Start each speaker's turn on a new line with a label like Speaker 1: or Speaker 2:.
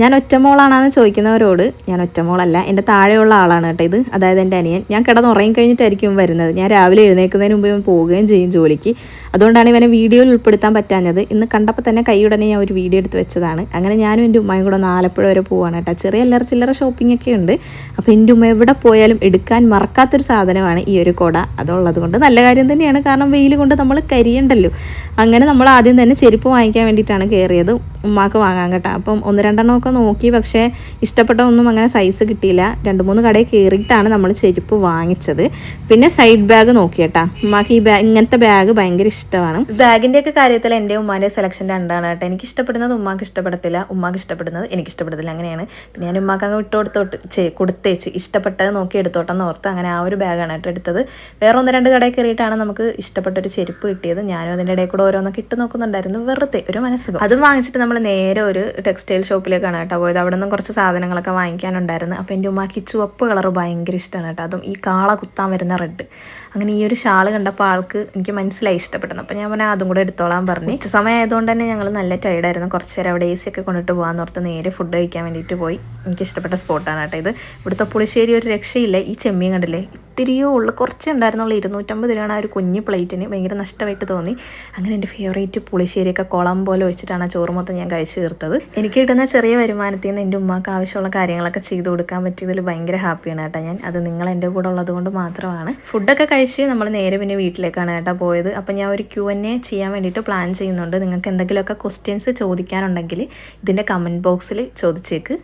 Speaker 1: ഞാൻ ഒറ്റമോളാണെന്ന് ചോദിക്കുന്നവരോട് ഞാൻ ഒറ്റമോളല്ല എന്റെ താഴെയുള്ള ആളാണ് കേട്ടോ ഇത് അതായത് എന്റെ അനിയൻ. ഞാൻ കിടന്ന് ഉറങ്ങി കഴിഞ്ഞിട്ടായിരിക്കും വരുന്നത്. ഞാൻ രാവിലെ എഴുന്നേൽക്കുന്നതിന് മുമ്പ് ഇവൻ പോവുകയും ചെയ്യും ജോലിക്ക്. അതുകൊണ്ടാണ് ഇവനെ വീഡിയോയിൽ ഉൾപ്പെടുത്താൻ പറ്റാഞ്ഞത്. ഇന്ന് കണ്ടപ്പോൾ തന്നെ കൈയുടനെ ഞാൻ ഒരു വീഡിയോ എടുത്ത് വെച്ചതാണ്. അങ്ങനെ ഞാനും എന്റെ ഉമ്മയും കൂടെ ഒന്ന് ആലപ്പുഴ വരെ പോവാണ് കേട്ടോ. ചെറിയ അല്ലറ ചില്ലറ ഷോപ്പിംഗ് ഒക്കെ ഉണ്ട്. അപ്പോൾ എന്റെ ഉമ്മ എവിടെ പോയാലും എടുക്കാൻ മറക്കാത്തൊരു സാധനമാണ് ഈ ഒരു കൊട. അതുള്ളത് കൊണ്ട് നല്ല കാര്യം തന്നെയാണ്. കാരണം വെയിൽ കൊണ്ട് നമ്മൾ കരിയണ്ടല്ലോ. അങ്ങനെ നമ്മൾ ആദ്യം തന്നെ ചെരുപ്പ് വാങ്ങിക്കാൻ വേണ്ടിയിട്ടാണ് കയറിയത്. ഉമ്മാക്ക് വാങ്ങാൻ കേട്ടോ. അപ്പം ഒന്ന് രണ്ടെണ്ണമൊക്കെ നോക്കി. പക്ഷേ ഇഷ്ടപ്പെട്ട ഒന്നും അങ്ങനെ സൈസ് കിട്ടിയില്ല. രണ്ട് മൂന്ന് കടയിൽ കയറിയിട്ടാണ് നമ്മൾ ചെരുപ്പ് വാങ്ങിച്ചത്. പിന്നെ സൈഡ് ബാഗ് നോക്കി കേട്ടാ. ഉമ്മാക്ക് ഈ ബാഗ് ഇങ്ങനത്തെ ബാഗ് ഭയങ്കര ഇഷ്ടമാണ്. ബാഗിന്റെയൊക്കെ കാര്യത്തിൽ എന്റെ ഉമ്മാന്റെ സെലക്ഷൻ രണ്ടാണ് കേട്ടോ. എനിക്ക് ഇഷ്ടപ്പെടുന്നത് ഉമ്മാക്ക് ഇഷ്ടപ്പെടത്തില്ല. ഉമ്മാക്ക് ഇഷ്ടപ്പെടുന്നത് എനിക്ക് ഇഷ്ടപ്പെടത്തില്ല. അങ്ങനെയാണ്. പിന്നെ ഞാൻ ഉമ്മാക്ക് അങ്ങ് വിട്ട് കൊടുത്തോട്ട് ചേ കൊടുത്തേച്ച്. ഇഷ്ടപ്പെട്ടത് നോക്കി എടുത്തോട്ടെന്ന് ഓർത്ത് അങ്ങനെ ആ ഒരു ബാഗാണ് കേട്ടോ എടുത്തത്. വേറെ ഒന്ന് രണ്ട് കടയിൽ കയറിയിട്ടാണ് നമുക്ക് ഇഷ്ടപ്പെട്ടൊരു ചെരുപ്പ് കിട്ടിയത്. ഞാനും അതിന്റെ ഇടയിൽ കൂടെ ഓരോന്നൊക്കെ ഇട്ട് നോക്കുന്നുണ്ടായിരുന്നു വെറുതെ ഒരു മനസ്സുഖം. അതും വാങ്ങിച്ചിട്ട് നമ്മൾ നേരെ ഒരു ടെക്സ്റ്റൈൽ ഷോപ്പിലേക്കാണ് കേട്ടോ പോയത്. അവിടെ നിന്നും കുറച്ച് സാധനങ്ങളൊക്കെ വാങ്ങിക്കാനുണ്ടായിരുന്നു. അപ്പോൾ എന്റെ ഉമ്മാക്ക് ചുവപ്പ് കളർ ഭയങ്കര ഇഷ്ടമാണ് കേട്ടോ. അതും ഈ കാള കുത്താൻ വരുന്ന റെഡ് അങ്ങനെ ഈ ഒരു ഷാൾ കണ്ടപ്പോൾ ആൾക്ക് എനിക്ക് മനസ്സിലായി ഇഷ്ടപ്പെടുന്നു അപ്പോൾ ഞാൻ പറഞ്ഞാൽ അതും കൂടെ എടുത്തോളാൻ പറഞ്ഞു. ഉച്ച സമയം ആയതുകൊണ്ട് തന്നെ ഞങ്ങൾ നല്ല ടൈർഡായിരുന്നു കുറച്ച് നേരം അവിടെ എ സി ഒക്കെ കൊണ്ടിട്ട് പോകാൻ ഓർത്ത് നേരെ ഫുഡ് കഴിക്കാൻ വേണ്ടിയിട്ട് പോയി. എനിക്ക് ഇഷ്ടപ്പെട്ട സ്പോട്ടാണ് കേട്ടോ ഇത്. ഇവിടുത്തെ പുളിശ്ശേരി ഒരു രക്ഷയില്ല. ഈ ചെമ്മീൻ കണ്ടില്ലേ? ഇത്തിരിയോ ഉള്ളു കുറച്ചേ ഉണ്ടായിരുന്നുള്ളൂ. ഇരുന്നൂറ്റമ്പത് രൂപയാണ് ആ ഒരു കുഞ്ഞ് പ്ലേറ്റിന് ഭയങ്കര നഷ്ടമായിട്ട് തോന്നി. അങ്ങനെ എന്റെ ഫേവറേറ്റ് പുളിശ്ശേരിയൊക്കെ കുളം പോലെ ഒഴിച്ചിട്ടാണ് ആ ചോറ് മൊത്തം ഞാൻ കഴിച്ചു തീർത്തത്. എനിക്ക് കിട്ടുന്ന ചെറിയ വരുമാനത്തിൽ നിന്ന് എന്റെ ഉമ്മാക്ക് ആവശ്യമുള്ള കാര്യങ്ങളൊക്കെ ചെയ്തു കൊടുക്കാൻ പറ്റിയതിൽ ഭയങ്കര ഹാപ്പിയാണ് കേട്ടോ ഞാൻ. അത് നിങ്ങൾ എന്റെ കൂടെ ഉള്ളതുകൊണ്ട് മാത്രമാണ്. ഫുഡൊക്കെ കഴിച്ച് നമ്മൾ നേരെ പിന്നെ വീട്ടിലേക്കാണ് കേട്ടോ പോയത്. അപ്പം ഞാൻ ഒരു ക്യു എൻ എ ചെയ്യാൻ വേണ്ടിയിട്ട് പ്ലാൻ ചെയ്യുന്നുണ്ട്. നിങ്ങൾക്ക് എന്തെങ്കിലുമൊക്കെ ക്വസ്റ്റ്യൻസ് ചോദിക്കാനുണ്ടെങ്കിൽ ഇതിന്റെ കമന്റ് ബോക്സിൽ ചോദിച്ചേക്ക്.